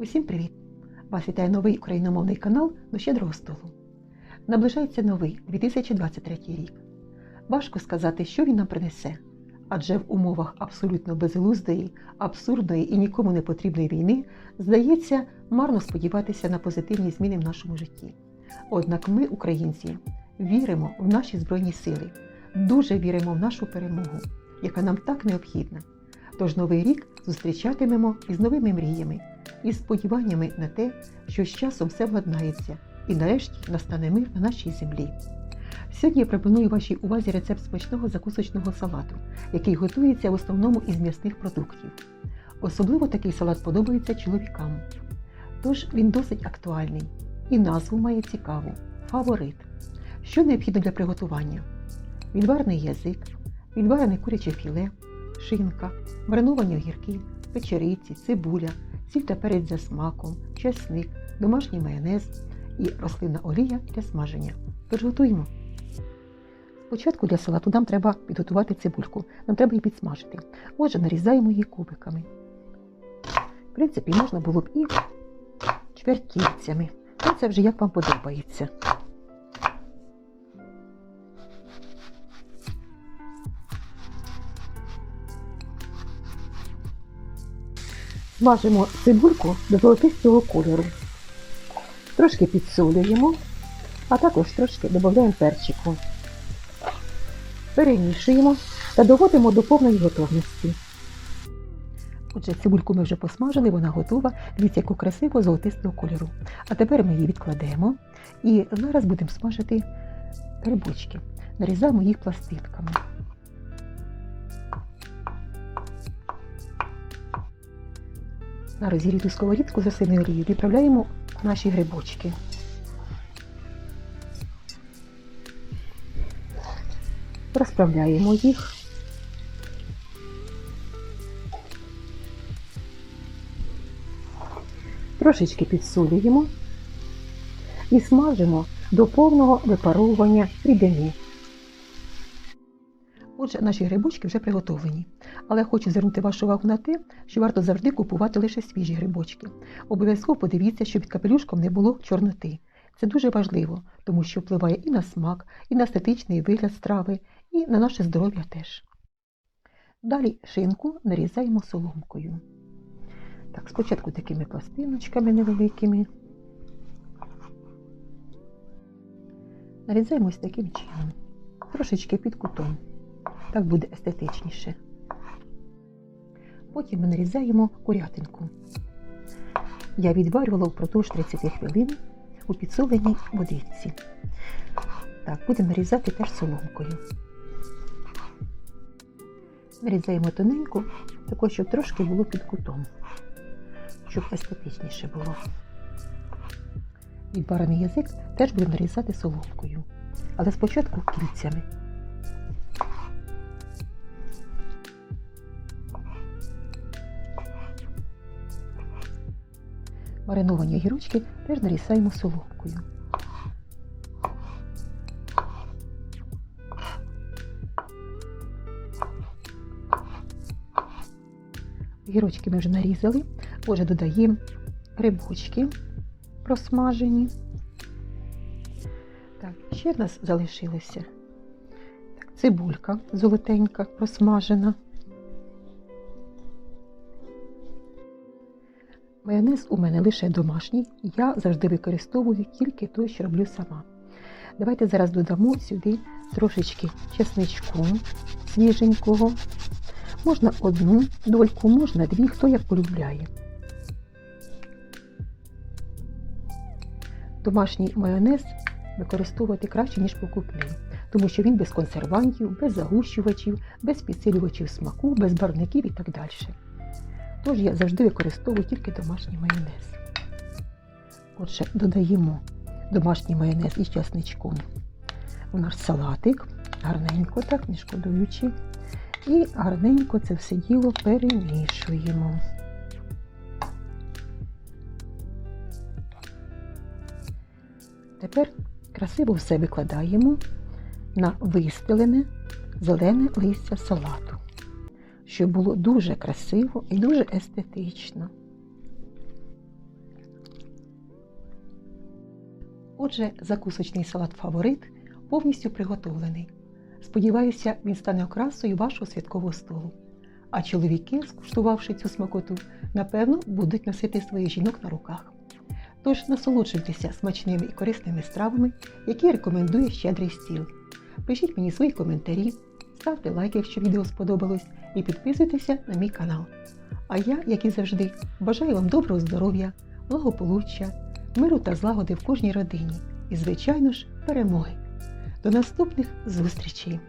Усім привіт! Вас вітає новий україномовний канал до щедрого столу. Наближається новий 2023 рік. Важко сказати, що він нам принесе, адже в умовах абсолютно безглуздої, абсурдної і нікому не потрібної війни здається марно сподіватися на позитивні зміни в нашому житті. Однак ми, українці, віримо в наші Збройні сили, дуже віримо в нашу перемогу, яка нам так необхідна. Тож новий рік зустрічатимемо із новими мріями, із сподіваннями на те, що з часом все владнається і нарешті настане мир на нашій землі. Сьогодні я пропоную вашій увазі рецепт смачного закусочного салату, який готується в основному із м'ясних продуктів. Особливо такий салат подобається чоловікам. Тож він досить актуальний і назву має цікаву фаворит. Що необхідно для приготування? Відварений язик, відварене куряче філе, шинка, мариновані огірки, печериці, цибуля, сіль та за смаком, чесник, домашній майонез і рослинна олія для смаження. Тож. Спочатку для салату нам треба підготувати цибульку, нам треба її підсмажити. Отже, нарізаємо її кубиками. В принципі, можна було б і чвертівцями. Ну, це вже як вам подобається. Смажимо цибульку до золотистого кольору. Трошки підсолюємо, а також трошки додаємо перчику. Перемішуємо та доводимо до повної готовності. Отже, цибульку ми вже посмажили, вона готова. Дивіться, яку красиво золотистого кольору. А тепер ми її відкладемо і зараз будемо смажити грибочки. Нарізаємо їх пластинками. На розігріту сковорідку з рослинною олією відправляємо наші грибочки. Розправляємо їх. Трошечки підсолюємо і смажимо до повного випаровування рідини. Отже, наші грибочки вже приготовлені. Але хочу звернути вашу увагу на те, що варто завжди купувати лише свіжі грибочки. Обов'язково подивіться, щоб під капелюшком не було чорноти. Це дуже важливо, тому що впливає і на смак, і на естетичний вигляд страви, і на наше здоров'я теж. Далі шинку нарізаємо соломкою. Так, спочатку такими пластиночками невеликими. Нарізаємо ось таким чином, трошечки під кутом. Так буде естетичніше. Потім ми нарізаємо курятинку. Я відварювала впродовж 30 хвилин у підсоленій водичці. Так, будемо нарізати теж соломкою. Нарізаємо тоненько, також, щоб трошки було під кутом, щоб естетичніше було. Відварений язик теж будемо нарізати соломкою, але спочатку кільцями. Мариновані огірочки теж нарізаємо соломкою. Огірочки ми вже нарізали, отже, додаємо грибочки просмажені. Так, ще в нас залишилося так, цибулька золотенька просмажена. Майонез у мене лише домашній, я завжди використовую тільки той, що роблю сама. Давайте зараз додамо сюди трошечки чесничку свіженького. Можна одну дольку, можна дві, хто як полюбляє. Домашній майонез використовувати краще, ніж покупний, тому що він без консервантів, без загущувачів, без підсилювачів смаку, без барвників і так далі. Тож я завжди використовую тільки домашній майонез. Отже, додаємо домашній майонез із часничком у наш салатик, гарненько, так, не шкодуючи. І гарненько це все діло перемішуємо. Тепер красиво все викладаємо на вистелене зелене листя салату що було дуже красиво і дуже естетично. Отже, закусочний салат фаворит повністю приготовлений. Сподіваюся, він стане окрасою вашого святкового столу. А чоловіки, скуштувавши цю смакоту, напевно, будуть носити своїх жінок на руках. Тож насолоджуйтеся смачними і корисними стравами, які рекомендує щедрий стіл. Пишіть мені свої коментарі, ставте лайк, якщо відео сподобалось, і підписуйтеся на мій канал. А я, як і завжди, бажаю вам доброго здоров'я, благополуччя, миру та злагоди в кожній родині і, звичайно ж, перемоги. До наступних зустрічей!